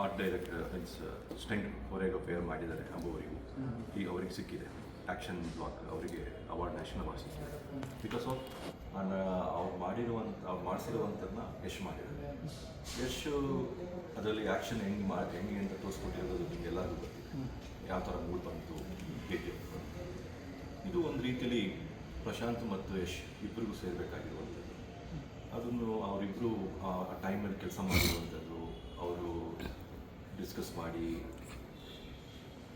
Art director means ಸ್ಟೆಂಟ್ ಫೇರ್ ಮಾಡಿದ್ದಾರೆ ಅಂಬುವರಿಗೂ ಈಗ ಅವರಿಗೆ ಸಿಕ್ಕಿದೆ. ಆ್ಯಕ್ಷನ್ ಬ್ಲಾಕ್ ಅವರಿಗೆ ಅವಾರ್ಡ್ ನ್ಯಾಷನಲ್ ಅವಾರ್ಡ್ ಸಿಕ್ಕಿದೆ. ಬಿಕಾಸ್ ಆಫ್ ಅವ್ರು ಮಾಡಿರುವಂಥ ಅವ್ರು ಮಾಡಿಸಿರುವಂಥದ್ದನ್ನ ಯಶ್ ಮಾಡಿದ್ದಾರೆ. ಯಶ್ ಅದರಲ್ಲಿ ಆ್ಯಕ್ಷನ್ ಹೆಂಗೆ ಮಾಡಿ ಹೆಂಗೆ ಅಂತ ತೋರಿಸ್ಕೊಟ್ಟಿರೋದು ನಿಮ್ಗೆ ಎಲ್ಲರಿಗೂ ಗೊತ್ತಿದೆ. ಯಾವ ಥರ ಮೂಡ್ ಬಂತು ಹೇಗೆ ಇದು ಒಂದು ರೀತಿಯಲ್ಲಿ ಪ್ರಶಾಂತ್ ಮತ್ತು ಯಶ್ ಇಬ್ಬರಿಗೂ ಸೇರಬೇಕಾಗಿರುವಂಥದ್ದು ಅದನ್ನು ಅವರಿಬ್ಬರು ಆ ಟೈಮಲ್ಲಿ ಕೆಲಸ ಮಾಡಿರುವಂಥದ್ದು ಡಿಸ್ಕಸ್ ಮಾಡಿ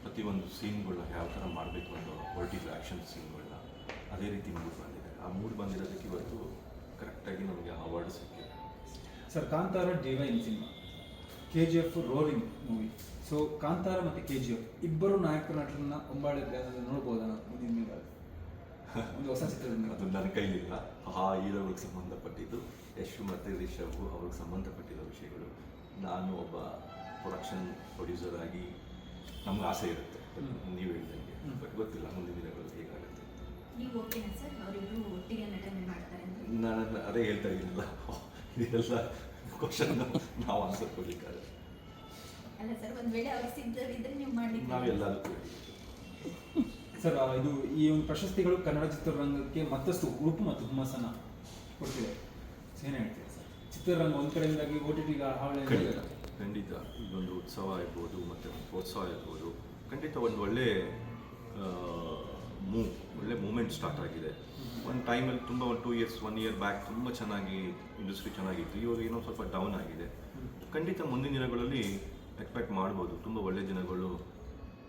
ಪ್ರತಿಯೊಂದು ಸೀನ್ಗಳನ್ನ ಯಾವ ಥರ ಮಾಡಬೇಕು ಒಂದು ಹೊರಟಿದ್ರು ಆ್ಯಕ್ಷನ್ ಸೀನ್ಗಳನ್ನ ಅದೇ ರೀತಿ ಮೂಡ್ ಬಂದಿದೆ. ಆ ಮೂಡ್ ಬಂದಿರೋದಕ್ಕೆ ಇವತ್ತು ಕರೆಕ್ಟಾಗಿ ನಮಗೆ ಅವಾರ್ಡ್ ಸಿಕ್ಕಿದೆ. Sir Kantara divine cinema. K G F rolling movie so Kantara ಮತ್ತು ಕೆ ಜಿ ಎಫ್ ಇಬ್ಬರು ನಾಯಕ ನಟರನ್ನ ಒಂಬಾಳೆ ನೋಡ್ಬೋದಾ ಮುಂದಿನ ದಿನಗಳಲ್ಲಿ? ಒಂದು ಹೊಸ ಚಿತ್ರದಿಂದ ಅದು ನನ್ನ ಕೈಲಿಲ್ಲ. ಆ ಹೀರೋಗಳಿಗೆ ಸಂಬಂಧಪಟ್ಟಿದ್ದು ಯಶ್ ಮತ್ತು ರಿಷಬ್ ಅವ್ರಿಗೆ ಸಂಬಂಧಪಟ್ಟಿರೋ ವಿಷಯಗಳು. ನಾನು ಒಬ್ಬ ಪ್ರೊಡಕ್ಷನ್ ಪ್ರೊಡ್ಯೂಸರ್ ಆಗಿ ನಮ್ಗೆ ಆಸೆ ಇರುತ್ತೆ. ನೀವು ಹೇಳ್ದಂಗೆ. ಬಟ್ ಗೊತ್ತಿಲ್ಲ ಮುಂದಿನ ದಿನಗಳಲ್ಲಿ ಹೇಗಾಗುತ್ತೆ ನೀವು ಓಕೆನಾ ಸರ್ ಅವರಿಬ್ರು ಒಟ್ಟಿಗೆ ನಟನೆ ಮಾಡ್ತಾರೆ ಅಂದ್ರೆ ನಾನು ಅದೇ ಹೇಳ್ತಾ ಇರಲಿಲ್ಲ ಇದೆಲ್ಲ ಕ್ವಶನ್ ನಾವು ಆನ್ಸರ್ ಕೊಡ್ಲಿಕ್ಕಾಗಲ್ಲ. ಅಲ್ಲ ಸರ್ ಒಂದ್ ವೇಳೆ ಅವ್ರು ಸಿದ್ಧರಿದ್ರೆ ನೀವು ಮಾಡ್ಲಿಕ್ಕೆ ನಾವೆಲ್ಲದಕ್ಕೂ ready. ಸರ್ ಇದು ಈ ಒಂದು ಪ್ರಶಸ್ತಿಗಳು ಕನ್ನಡ ಚಿತ್ರರಂಗಕ್ಕೆ ಮತ್ತಷ್ಟು ಉಡುಪು ಮತ್ತು ಹುಮ್ಮಸ್ಸನ್ನ ಕೊಡ್ತಿದೆ. ಏನು ಹೇಳ್ತೀರಾ ಸರ್? ಚಿತ್ರರಂಗ ಒಂದು ಕಡೆಯಿಂದಾಗಿ ಓ ಟಿ ಟಿಗೆ ಹಾವಳಿ ಖಂಡಿತ ಇದೊಂದು ಉತ್ಸವ ಇರ್ಬೋದು ಮತ್ತು ಪ್ರೋತ್ಸಾಹ ಇರ್ಬೋದು ಖಂಡಿತ ಒಂದು ಒಳ್ಳೆ ಮೂವ್ ಒಳ್ಳೆ ಮೂಮೆಂಟ್ ಸ್ಟಾರ್ಟ್ ಆಗಿದೆ. ಒಂದು ಟೈಮಲ್ಲಿ ತುಂಬ ಒಂದು two years one year back ತುಂಬ ಚೆನ್ನಾಗಿ ಇಂಡಸ್ಟ್ರಿ ಚೆನ್ನಾಗಿತ್ತು. ಇವಾಗ ಏನೋ ಸ್ವಲ್ಪ ಡೌನ್ ಆಗಿದೆ. ಖಂಡಿತ ಮುಂದಿನ ದಿನಗಳಲ್ಲಿ ಎಕ್ಸ್ಪೆಕ್ಟ್ ಮಾಡ್ಬೋದು. ತುಂಬ ಒಳ್ಳೆ ದಿನಗಳು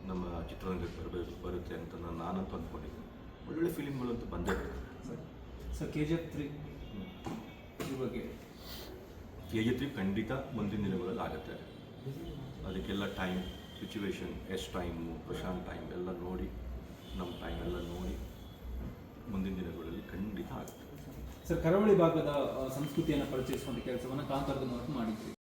ನಮ್ಮ ಚಿತ್ರರಂಗಕ್ಕೆ ಬರಬೇಕು ಬರುತ್ತೆ ಅಂತ ನಾನು ನಾನಂತೂ ಅಂದ್ಕೊಂಡಿದ್ದೀನಿ ಒಳ್ಳೊಳ್ಳೆ ಫಿಲಿಮ್ಗಳಂತೂ ಬಂದೇ sir sir K G F three ಬಗ್ಗೆ ಕೆ ಜಿ ತ್ರೀ ಖಂಡಿತ ಮುಂದಿನ ದಿನಗಳಲ್ಲಿ ಆಗುತ್ತೆ ಅದಕ್ಕೆಲ್ಲ ಟೈಮ್ ಸಿಚುವೇಶನ್ ಎಷ್ಟು ಟೈಮು ಪ್ರಶಾಂತ್ ಟೈಮ್ ಎಲ್ಲ ನೋಡಿ ನಮ್ಮ ಟೈಮ್ ಎಲ್ಲ ನೋಡಿ ಮುಂದಿನ ದಿನಗಳಲ್ಲಿ ಖಂಡಿತ ಆಗುತ್ತೆ. ಸರ್, ಕರಾವಳಿ ಭಾಗದ ಸಂಸ್ಕೃತಿಯನ್ನು ಪರಿಚಯಿಸುವಂಥ ಕೆಲಸವನ್ನು ಕಾಂತಾರದ ಮೂಲಕ ಮಾಡಿದ್ರಿ.